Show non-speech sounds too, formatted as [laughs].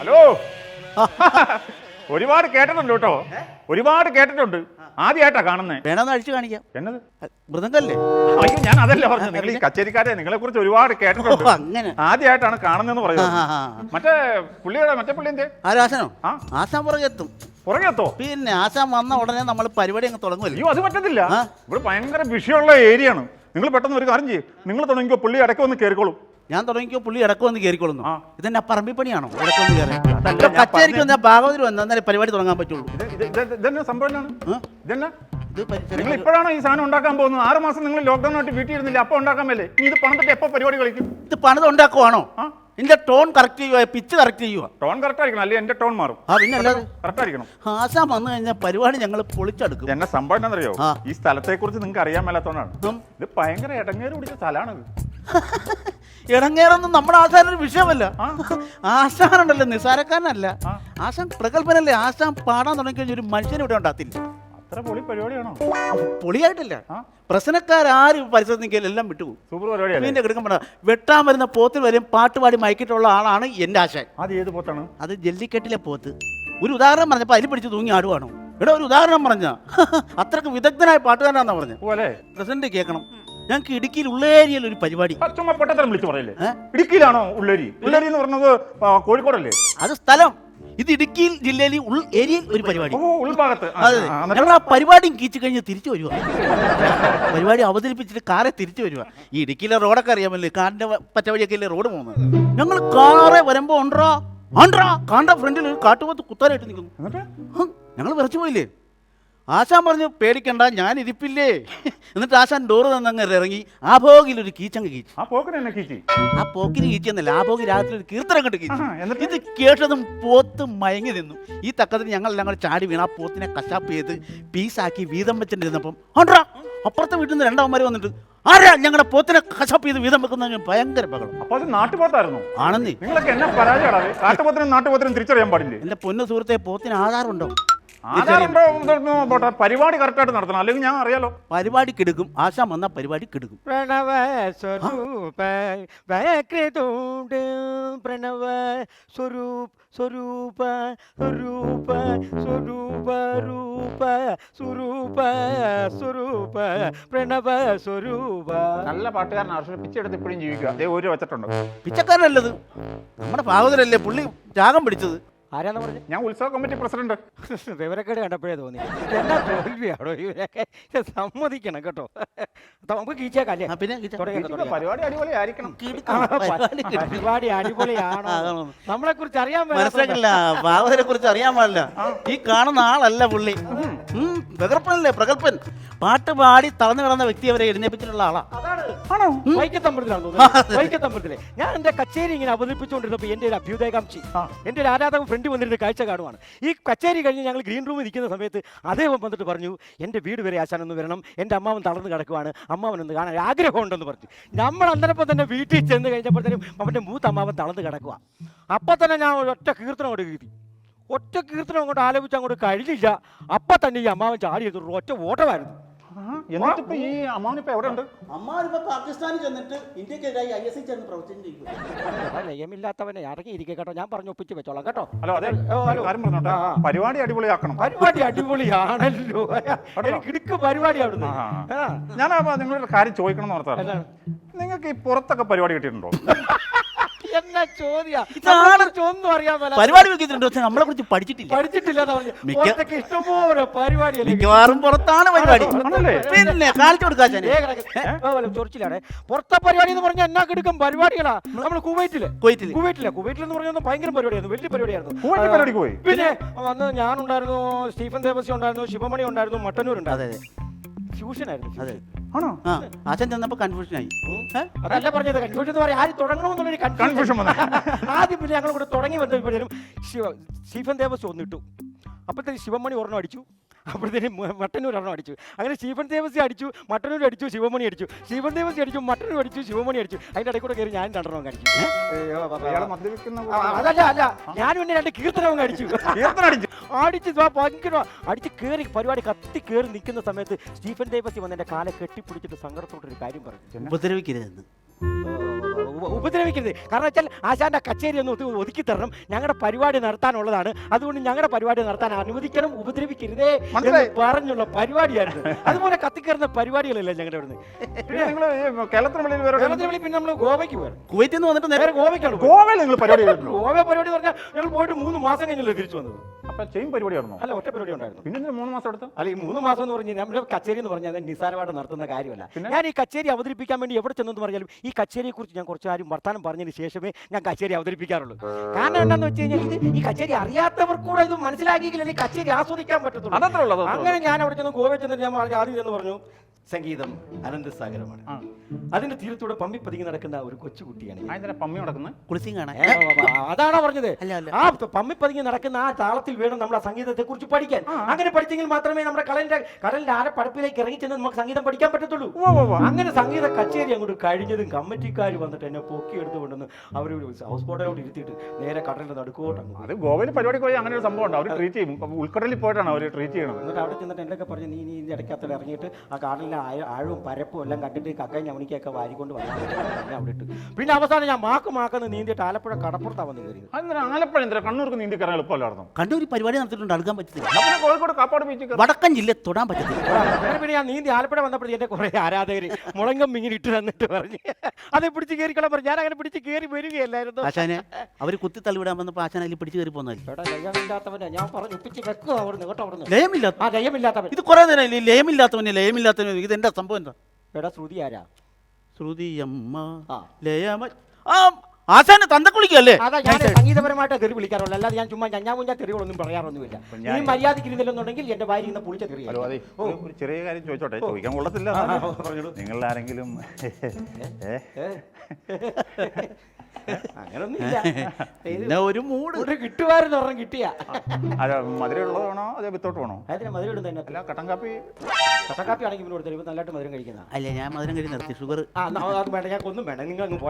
Hello. [laughs] ഒരുപാട് കേട്ടിട്ടുണ്ട് കേട്ടോ. ഒരുപാട് കേട്ടിട്ടുണ്ട്. ആദ്യമായിട്ടാ കാണുന്നത് വേണമെന്ന് അഴിച്ചു കാണിക്കാം? എന്നത്? മൃദംഗല്ലേ? അയ്യോ ഞാൻ അതല്ല പറഞ്ഞത്. നിങ്ങൾ ഈ കച്ചേരിക്കാരെ നിങ്ങളെ കുറിച്ച് ഒരുപാട് കേട്ടിട്ടുണ്ട്. ഓ, അങ്ങനെ. ആദ്യമായിട്ടാണ് കാണുന്നതെന്ന് പറയുന്നത്. മറ്റേ പുള്ളിയുടെ മറ്റേ പുള്ളി എന്തേ? ആരാശനോ? ആ. ആശാൻ പുറകെത്തും. പുറകെത്തോ പിന്നെ ആശാൻ വന്ന ഉടനെ നമ്മൾ പരിപാടി അങ്ങ് തുടങ്ങുമല്ലോ. അയ്യോ അത് പറ്റത്തില്ല. ആ. ഇവിടെ ഭയങ്കര വിഷയമുള്ള ഏരിയ ആണ് നിങ്ങൾ പെട്ടെന്ന് ഒരു കാര്യം ചെയ്യും. നിങ്ങൾ തുടങ്ങിക്കോ പുള്ളി ഇടയ്ക്ക് വന്ന് കയറിക്കോളും. ഞാൻ തുടങ്ങിക്കോ പുള്ളി ഇടയ്ക്ക് വന്ന് കയറിക്കൊള്ളുന്നു ആ. ഇതെന്നെ പറമ്പിപ്പണിയാണോ? ഇടയ്ക്ക് വന്ന് കയറി. അതല്ല ഞാൻ കച്ചേരിക്ക് വന്നാൽ ഭാഗവതി വന്നാൽ എന്നാലേ പരിപാടി തുടങ്ങാൻ പറ്റുള്ളൂ. ഇത് ഇത് ഇത് ഇതെന്നാ സംഭവം എന്നാണ്? ആ? ഇതെന്നാ? ഇത് നിങ്ങൾ ഇപ്പോഴാണോ ഈ സാധനം ഉണ്ടാക്കാൻ പോകുന്നത്? ആറ് മാസം നിങ്ങൾ ലോക്ക്ഡൌൺ ആയിട്ട് വീട്ടിൽ ഇരുന്നില്ല അപ്പൊ ഉണ്ടാക്കാൻ മേലെ. ഇനി ഇത് പണിതിട്ട് എപ്പോ പരിപാടി കളിക്കും? ഇത് പണിത് ഉണ്ടാക്കുവാണോ? ആ. ഇതിന്റെ ടോൺ കറക്റ്റ് ചെയ്യുക പിച്ച് കറക്റ്റ് ചെയ്യുക ടോൺ കറക്റ്റ് ആയിരിക്കണം അല്ലെങ്കിൽ എന്റെ ടോൺ മാറും. ആ പിന്നെ അല്ലാതെ കറക്റ്റ് ആയിരിക്കണം. ആശാൻ വന്നു കഴിഞ്ഞാൽ പരിപാടി ഞങ്ങൾ പൊളിച്ചെടുക്കും. എന്നെ സംഭവം എന്താണെന്നറിയോ? ഈ സ്ഥലത്തെ കുറിച്ച് നിങ്ങൾക്ക് അറിയാൻ മേലാത്തോണ്ടാണ്. ഇത് ഭയങ്കര ഇടങ്ങേറ് പിടിച്ച സ്ഥലമാണിത് [laughs] ഇടങ്ങേറൊന്നും നമ്മുടെ ആശാൻ ഒരു വിഷയമല്ല ആശാനുണ്ടല്ലോ നിസാരക്കാരനല്ല. ആശാൻ പ്രഗത്ഭനല്ലേ? ആശാൻ പാടാൻ തുടങ്ങി കഴിഞ്ഞാൽ ഒരു മനുഷ്യനെ ഇവിടെ ഉണ്ടാകത്തില്ല. അത്ര പൊളി പരിപാടിയാണോ? പൊളിയായിട്ടില്ല. പ്രശ്നക്കാരും പരിസരത്ത് നിൽക്കൽ എല്ലാം വിട്ടുപോകും. സൂപ്പർ പരിപാടിയാണ് പറ്റ വെട്ടാൻ വരുന്ന പോത്തിൽ വരെയും പാട്ടുപാടി മയക്കിയിട്ടുള്ള ആളാണ് എന്റെ ആശയം അത് ഏത് പോത്താണ്? അത് ജല്ലിക്കെട്ടിലെ പോത്ത്. ഒരു ഉദാഹരണം പറഞ്ഞപ്പോൾ അതിൽ പിടിച്ച് തൂങ്ങി ആടുവാണോ? എടാ ഒരു ഉദാഹരണം പറഞ്ഞ. [laughs] അത്രയ്ക്ക് വിദഗ്ധനായ പാട്ടുകാരനാന്നാ പറഞ്ഞു. പോലെ പ്രസിഡന്റ് കേൾക്കണം ഞങ്ങൾക്ക് ഇടുക്കിയിൽ ഉള്ളേരിയയിൽ ഒരു പരിപാടി. ചുമ്മാ പൊട്ടത്തരം വിളിച്ചു പറയല്ലേ? ഇടുക്കിയിലാണോ ഉള്ളേരി? ഉള്ളേരി എന്ന് പറഞ്ഞത് കോഴിക്കോടല്ലേ? അത് സ്ഥലം. ഇത് ഇടുക്കിയിൽ ജില്ലയിൽ ഉൾ ഏരിയയിൽ ഒരു പരിപാടി. ഓ ഉൾഭാഗത്ത്. ആ, അതെ. ആ, എന്നിട്ട് ഞങ്ങൾ ആ പരിപാടിയും കീച്ചു കഴിഞ്ഞ് തിരിച്ചു വരുക പരിപാടി അവതരിപ്പിച്ചിട്ട് കാറെ തിരിച്ചു വരുക ഈ ഇടുക്കിയിലെ റോഡൊക്കെ അറിയാമല്ലേ? കാറിന്റെ വ- പറ്റ വഴിയൊക്കെ അല്ലേ റോഡ് പോകുന്നത്? ഞങ്ങൾ കാറെ വരുമ്പോ ഉണ്ടോ? ഉണ്ടോ? കാണ്ട ഫ്രണ്ടിൽ ഒരു കാട്ടുപോത്ത് കുത്താനായിട്ട് നിൽക്കുന്നു. എന്നിട്ട്? ഞങ്ങൾ വിറച്ചു പോയില്ലേ? ആശാൻ പറഞ്ഞു പേടിക്കണ്ട ഞാൻ ഇരിപ്പില്ലേ എന്നിട്ട് ആശാൻ ഡോറ് തന്നങ്ങ് ഇറങ്ങി. ആ ഭോഗിൽ ഒരു കീച്ചങ്ങ് കീച്ചു. ആ പോക്കിന് എന്നെ കീച്ചി? ആ പോക്കിന് കീച്ചെന്നല്ല ആ ഭോഗി രാത്രി ഒരു കീർത്തനം കണ്ട് കീച്ചു. എന്നിട്ട്? ഇത് കേട്ടതും പോത്ത് മയങ്ങി നിന്നു. ഈ തക്കത്തിന് ഞങ്ങൾ ഞങ്ങൾ കൂടെ ചാടി വീണ. ആ പോത്തിനെ കശാപ്പ് ചെയ്ത് പീസാക്കി വീതം വെച്ചിട്ടിരുന്നപ്പം ആണ്ട്രാ അപ്പുറത്തെ വീട്ടിൽ നിന്ന് രണ്ടാമന്മാർ വന്നിട്ട് ആരാ ഞങ്ങളുടെ പോത്തിനെ കശാപ്പ് ചെയ്ത് വീതം വെക്കുന്ന ഭയങ്കര ബഹളം? അപ്പൊ അത് നാട്ടുപോത്തായിരുന്നു. ആണെന്നേ. നിങ്ങളൊക്കെ എന്നെ പരാജയമാണ് കാട്ടുപോത്തിനും നാട്ടുപോത്തിനും തിരിച്ചറിയാൻ പാടില്ലേ? എന്റെ പൊന്നു സുഹൃത്തെ പോത്തിന് ആധാറുണ്ടോ പോട്ടെ. പരിപാടി കറക്റ്റായിട്ട് നടത്തണം. അല്ലെങ്കിൽ ഞാൻ അറിയാലോ. പരിപാടി കിടക്കും. ആശാൻ വന്ന പരിപാടി കിടക്കും. പ്രണവ സ്വരൂപ വക്രതൂണ്ട് പ്രണവ സ്വരൂപ സ്വരൂപ സ്വരൂപ സ്വരൂപ രൂപ സ്വരൂപ സ്വരൂപ പ്രണവ സ്വരൂപ നല്ല പാട്ടുകാരൻ ആശ്രയിപ്പിച്ചെടുത്ത് ഇപ്പോഴും ജീവിക്കുക. അതേ ഒരു വെച്ചിട്ടുണ്ട്. പിച്ചക്കാരനല്ലത്. നമ്മുടെ ഭാഗവതരല്ലേ പുള്ളി രാഗം പിടിച്ചത്. ആരാന്ന് പറഞ്ഞു? ഞാൻ ഉത്സവ കമ്മിറ്റി പ്രസിഡന്റ്. [laughs] വിവരക്കേട് കണ്ടപ്പോഴേ തോന്നി. എന്നാ തോൽവിയാണോ ഇവരൊക്കെ? സമ്മതിക്കണം കേട്ടോ. നമുക്ക് കീച്ചേക്കല്ലേ പിന്നെ പരിപാടി അടിപൊളി. ആയിരിക്കണം. പരിപാടി അടിപൊളിയാണോ? നമ്മളെ കുറിച്ച് അറിയാൻ മനസ്സിലാക്കില്ല. ഭാഗവതരെ കുറിച്ച് അറിയാൻ പാടില്ല. ഈ കാണുന്ന ആളല്ല പുള്ളി. പ്രഗൽഭനല്ലേ പ്രഗൽഭൻ പാട്ട് പാടി തളർന്നു കിടന്ന വ്യക്തി അവരെ എഴുന്നേപ്പിച്ചിട്ടുള്ള ആളാ. ആണോ? വൈക്കത്തമ്പലത്തിലാണ് തോന്നുന്നത് വൈക്കത്തമ്പലത്തിലെ ഞാൻ എന്റെ കച്ചേരി ഇങ്ങനെ അവതരിപ്പിച്ചുകൊണ്ടിരുന്നപ്പോൾ എന്റെ ഒരു അഭ്യുദയകാംക്ഷി എന്റെ ഒരു ആരാധകൻ ഫ്രണ്ട് വന്നിരുന്ന കാഴ്ച കാണുവാണ്. ഈ കച്ചേരി കഴിഞ്ഞ് ഞങ്ങൾ ഗ്രീൻ റൂമിൽ നിൽക്കുന്ന സമയത്ത് അദ്ദേഹം വന്നിട്ട് പറഞ്ഞു എന്റെ വീട് വരെ ആശാൻ ഒന്ന് വരണം. എന്റെ അമ്മാവൻ തളർന്ന് കിടക്കുവാണ്. അമ്മാവൻ ഒന്ന് കാണാൻ ആഗ്രഹമുണ്ടെന്ന് പറഞ്ഞു. നമ്മൾ അന്നേരപ്പം തന്നെ വീട്ടിൽ ചെന്ന് കഴിഞ്ഞപ്പോഴത്തേനും അവന്റെ മൂത്ത അമ്മാവൻ തളർന്ന് കിടക്കുക അപ്പം തന്നെ ഞാൻ ഒറ്റ കീർത്തനം കൊണ്ട് കീർത്തി ഒറ്റ കീർത്തനം അങ്ങോട്ട് ആലോചിച്ച് അങ്ങോട്ട് കഴിഞ്ഞില്ല. അപ്പം തന്നെ ഈ അമ്മാവൻ ചാടി ഒറ്റ ഓട്ടമായിരുന്നു. എന്നിട്ടിപ്പോ ഈ അമ്മാവനിപ്പോ എവിടെ ഉണ്ട് അമ്മാരിപ്പോ പാകിസ്ഥാനിൽ ചെന്നിട്ട് ഇന്ത്യക്കെതിരായി ഐ എസ് ഐ ചെന്ന് പ്രവർത്തിച്ചിരിക്കും ലയമില്ലാത്തവനെ ഇറങ്ങിയിരിക്കെ കേട്ടോ. ഞാൻ പറഞ്ഞു ഒപ്പിച്ച് വെച്ചോളാം കേട്ടോ. ഹലോ അതെ. ഒരു കാര്യം പറഞ്ഞോട്ടെ. പരിപാടി അടിപൊളിയാക്കണം. പരിപാടി അടിപൊളിയാണല്ലോ. എനിക്ക് കിടുക്ക് പരിപാടി അവിടുന്ന്. ഞാൻ നിങ്ങളൊരു കാര്യം ചോദിക്കണം എന്ന് ഓർത്താണ് നിങ്ങൾക്ക് ഈ പുറത്തൊക്കെ പരിപാടി കിട്ടിയിട്ടുണ്ടോ? എന്നാ ചോദ്യ. ഇതാണ് ഒന്നും അറിയാൻ മേല. പരിപാടി വെക്കുന്നുണ്ട്. പക്ഷെ നമ്മളെ കുറിച്ച് പഠിച്ചിട്ടില്ല. പഠിച്ചിട്ടില്ല. മിക്ക- ഇഷ്ടംപോലെ പരിപാടിയല്ലേ മിക്കവാറും പുറത്താണ് പരിപാടി. ആണല്ലേ? പിന്നെ കാണിച്ചു കൊടുക്കാച്ചാനെ ദേ കിടക്ക്. ഓ, വല്ല ചൊറിച്ചിലാണേ. പുറത്തെ പരിപാടി എന്ന് പറഞ്ഞാൽ എന്നാ കിടക്കും? പരിപാടികളാ. നമ്മൾ കുവൈറ്റിൽ. കുവൈറ്റിൽ. കുവൈറ്റിൽ. കുവൈറ്റിൽ എന്ന് പറഞ്ഞാൽ ഭയങ്കര പരിപാടിയായിരുന്നു. വലിയ പരിപാടിയായിരുന്നു. കുവൈറ്റിൽ പരിപാടിക്ക് പോയി? പിന്നെ അന്ന് ഞാനുണ്ടായിരുന്നു സ്റ്റീഫൻ ദേവസ്യ ഉണ്ടായിരുന്നു ശിവമണി ഉണ്ടായിരുന്നു മട്ടന്നൂർ അതെ ഉണ്ടായിരുന്നു അതെ ഫ്യൂഷൻ ആയിരുന്നു. അതെ. ആണോ? ആ ആശൻ ചെന്നപ്പോ കൺഫ്യൂഷൻ ആയി. ഏ? അതല്ല പറഞ്ഞത്. കൺഫ്യൂഷൻ എന്ന് പറയാൻ ആര് തുടങ്ങണമെന്നുള്ളൊരു Confusion. വന്നു. [laughs] ആദ്യം പിന്നെ ഞങ്ങൾ കൂടെ തുടങ്ങി വന്നപ്പോഴും ശിവ സ്റ്റീഫൻ ദേവസ് ഒന്നിട്ടു. അപ്പോഴത്തേക്ക് ശിവമണി ഒരെണ്ണം അടിച്ചു. അപ്പോഴത്തേനും മട്ടന്നൂർ ഒരെണ്ണം അടിച്ചു. അങ്ങനെ ശിവൻ ദേവസി അടിച്ചു മട്ടന്നൂർ അടിച്ചു ശിവമണി അടിച്ചു. ശിവൻ ദേവസി അടിച്ചു മട്ടന്നൂർ അടിച്ചു ശിവമണി അടിച്ചു. അതിന്റെ ഇടയിൽ കൂടെ കയറി ഞാൻ രണ്ടെണ്ണം ആ, അതല്ല അല്ല ഞാൻ പിന്നെ രണ്ട് കീർത്തനവും അടിച്ചു. കീർത്തനം അടിച്ചു? അടിച്ച് ഭയങ്കര അടിച്ച് കയറി പരിപാടി കത്തി കയറി നിൽക്കുന്ന സമയത്ത് സ്റ്റീഫൻ ദേവസി വന്ന് എന്റെ കാലെ കെട്ടിപ്പിടിച്ചിട്ട് സങ്കടത്തോട്ടൊരു കാര്യം പറഞ്ഞു. ഉപദ്രവിക്കരുതെന്ന്. ഉപ- ഉപദ്രവിക്കരുത്. കാരണം വെച്ചാൽ ആശാന്റെ കച്ചേരി ഒന്ന് ഒതു- ഒതുക്കി തരണം. ഞങ്ങളുടെ പരിപാടി നടത്താനുള്ളതാണ്. അതുകൊണ്ട് ഞങ്ങളുടെ പരിപാടി നടത്താൻ അനുവദിക്കണം ഉപദ്രവിക്കരുതേ എന്ന് പറഞ്ഞുള്ള പരിപാടിയായിരുന്നു അതുപോലെ കത്തിക്കയറുന്ന പരിപാടികളല്ലേ ഞങ്ങളുടെ ഇവിടുന്ന്? പിന്നെ നിങ്ങൾ കേരളത്തിന് കേരളത്തിൽ വെളി പിന്നെ നമ്മൾ ഗോവയ്ക്ക് പോയത് കുവൈറ്റിൽ നിന്ന് വന്നിട്ട് നേരെ ഗോവയ്ക്ക് ഗോവയ്ക്കാണ് പോയത്. ഗോവയിൽ നിങ്ങൾ പരിപാടി ചെയ്തിട്ടുണ്ടോ? ഗോവ പരിപാടി പറഞ്ഞാൽ ഞങ്ങൾ പോയിട്ട് മൂന്ന് മാസം കഴിഞ്ഞല്ലേ തിരിച്ചു വന്നത്. അപ്പൊ ചെയിൻ പരിപാടി അല്ല ഒറ്റ പരിപാടി ഉണ്ടായിരുന്നു. പിന്നെ എന്തിനാ മൂന്ന് മാസം എടുത്ത്? അല്ല ഈ മൂന്ന് മാസം എന്ന് പറഞ്ഞാൽ നമ്മുടെ കച്ചേരി എന്ന് പറഞ്ഞാൽ അത് നിസ്സാരമായിട്ട് നടത്തുന്ന കാര്യമല്ല. ഞാൻ ഈ കച്ചേരി അവതരിപ്പിക്കാൻ വേണ്ടി എവിടെ ചെന്നെന്ന് പറഞ്ഞാലും ഈ കച്ചേരിയെ കുറിച്ച് ഞാൻ കുറച്ച് കാര്യം വർത്താനം പറഞ്ഞതിന് ശേഷമേ ഞാൻ കച്ചേരി അവതരിപ്പിക്കാറുള്ളൂ. കാരണം എന്താണെന്ന് വെച്ച് കഴിഞ്ഞാൽ ഇത് ഈ കച്ചേരി അറിയാത്തവർക്ക് കൂടെ ഇത് മനസ്സിലാക്കിയില്ലെങ്കിൽ കച്ചേരി ആസ്വദിക്കാൻ പറ്റത്തുള്ളൂ. അങ്ങനെ ഞാൻ അവിടെ ചെന്ന് ഗോവയിൽ ചെന്നിട്ട് ഞാൻ ആദ്യം ചെന്ന് പറഞ്ഞു സംഗീതം അനന്തസാഗരമാണ്. അതിന്റെ തീരത്തൂടെ പമ്മി പതുങ്ങി നടക്കുന്ന ഒരു കൊച്ചുകുട്ടിയാണ് പമ്മി നടക്കുന്നത് കാണാൻ അതാണോ പറഞ്ഞത്? ആ പമ്മി പതുങ്ങി നടക്കുന്ന ആ താളത്തിൽ വേണം നമ്മൾ ആ സംഗീതത്തെ കുറിച്ച് പഠിക്കാൻ അങ്ങനെ പഠിച്ചെങ്കിൽ മാത്രമേ നമ്മുടെ കടലിന്റെ കടലിന്റെ ആരെ പടപ്പിലേക്ക് ഇറങ്ങി ചെന്ന് നമുക്ക് സംഗീതം പഠിക്കാൻ പറ്റത്തുള്ളൂ. അങ്ങനെ സംഗീത കച്ചേരി അങ്ങോട്ട് കഴിഞ്ഞതും കമ്മിറ്റിക്കാർ വന്നിട്ട് എന്നെ പൊക്കി എടുത്തുകൊണ്ടെന്ന് അവർ ഹൗസ് ബോട്ടിലോട്ട് ഇരുത്തിയിട്ട് നേരെ കടലിന്റെ നടുക്കോട്ട് അങ്ങ് പോയി. അത് ഗോവയിൽ പരിപാടി പോയി അങ്ങനെ ഒരു സംഭവം ഉണ്ട്. അവർ ട്രീറ്റ് ചെയ്യും. ഉൾക്കടലിൽ പോയിട്ടാണ് അവർ ട്രീറ്റ് ചെയ്യണം എന്നിട്ട് അവിടെ ചെന്നിട്ട് എന്തൊക്കെ പറഞ്ഞു നീ നീ ഇതിന്റെ ഇടയ്ക്കകത്തിൽ ഇറങ്ങിയിട്ട് ആ കാടിലെ ആഴ- ആഴവും പരപ്പും എല്ലാം കണ്ടിട്ട് കക്കയും ഞവണിക്കൊക്കെ വാരിക്കൊണ്ട് വന്നു. അവിടെ ഇട്ട്. പിന്നെ അവസാനം ഞാൻ മാക്ക് മാക്കെന്ന് നീന്തിയിട്ട് ആലപ്പുഴ കടപ്പുറത്താണ് വന്ന് കയറിയത്. അതെന്താ ആലപ്പുഴ എന്തിനാ? കണ്ണൂർക്ക് നീന്തി കയറാൻ എളുപ്പമല്ലായിരുന്നു? കണ്ണൂർ പരിപാടി നടത്തിയിട്ടുണ്ട് അടുക്കാൻ പറ്റത്തില്ല. പിന്നെ കോഴിക്കോട് കാപ്പാട് ബീച്ചിൽ വടക്കൻ ജില്ല തൊടാൻ പറ്റത്തില്ല. അങ്ങനെ പിന്നെ ഞാൻ നീന്തി ആലപ്പുഴ വന്നപ്പോഴേ എന്റെ കുറെ ആരാധകർ മുളങ്കം ഇങ്ങനെ ഇട്ട് തന്നിട്ട് പറഞ്ഞു. അതെ പിടിച്ച് കള പറഞ്ഞു. ഞാൻ അങ്ങനെ പിടിച്ച് കയറി വരികയല്ലായിരുന്നു. ആശാനെ അവർ കുത്തി തള്ളിവിടാൻ വന്നപ്പോൾ ആശാന അതിൽ പിടിച്ച് കയറി പോന്നല്ലേ എടാ ലയമില്ലാത്തവനെ ഞാൻ പറഞ്ഞു വെക്കുക അവിടുന്ന് കേട്ടോ അവിടുന്ന്. ലയമില്ലാത്ത ആ ലയമില്ലാത്തവൻ ഇത് കുറെ നേരം? ലയമില്ലാത്തവന് ലയമില്ലാത്തവന് ഇത് എന്താ സംഭവം എന്താ? എടാ ശ്രുതി ആരാ? ശ്രുതി അമ്മ ലയമ ആ ആശാന് തന്തക്കുളിക്കല്ലേ? അതാ ഞാൻ സംഗീതപരമായിട്ട് തെറി വിളിക്കാറുള്ളൂ. അല്ലാതെ ഞാൻ ചുമ്മാ ഞാൻ മുഞ്ഞാ തെറികളൊന്നും പറയാറൊന്നുമില്ല. ഈ മര്യാദയ്ക്ക് ഇരുന്നില്ലെന്നുണ്ടെങ്കിൽ എന്റെ ഭാര്യ ഇന്ന് പുളിച്ച തെറി ഹലോ അതെ. ഒരു- ചെറിയ കാര്യം ചോദിച്ചോട്ടെ? ചോദിക്കാൻ കൊള്ളത്തില്ല. നിങ്ങൾ ആരെങ്കിലും? അങ്ങനൊന്നുമില്ല. പിന്നെ ഒരു മൂഡ്. ഒരു കിട്ടുമായിരുന്നു ഒരെണ്ണം കിട്ടിയ. അത് മധുരമുള്ളതാണോ? അതോ വിത്തോട്ട് വേണോ? അതിന് മധുരം തന്നെ അല്ല കട്ടൻ കാപ്പി കട്ടക്കാപ്പി ആണെങ്കിൽ ഇവന് കൊടുത്തരും നല്ലതായിട്ട് മധുരം കഴിക്കുന്ന അല്ല ഞാൻ മധുരം കഴിച്ച് നിർത്തി ഷുഗർ. ആ അത് വേണ്ട ഞാൻ ഒന്നും വേണ്ട നിങ്ങൾ അങ്ങ്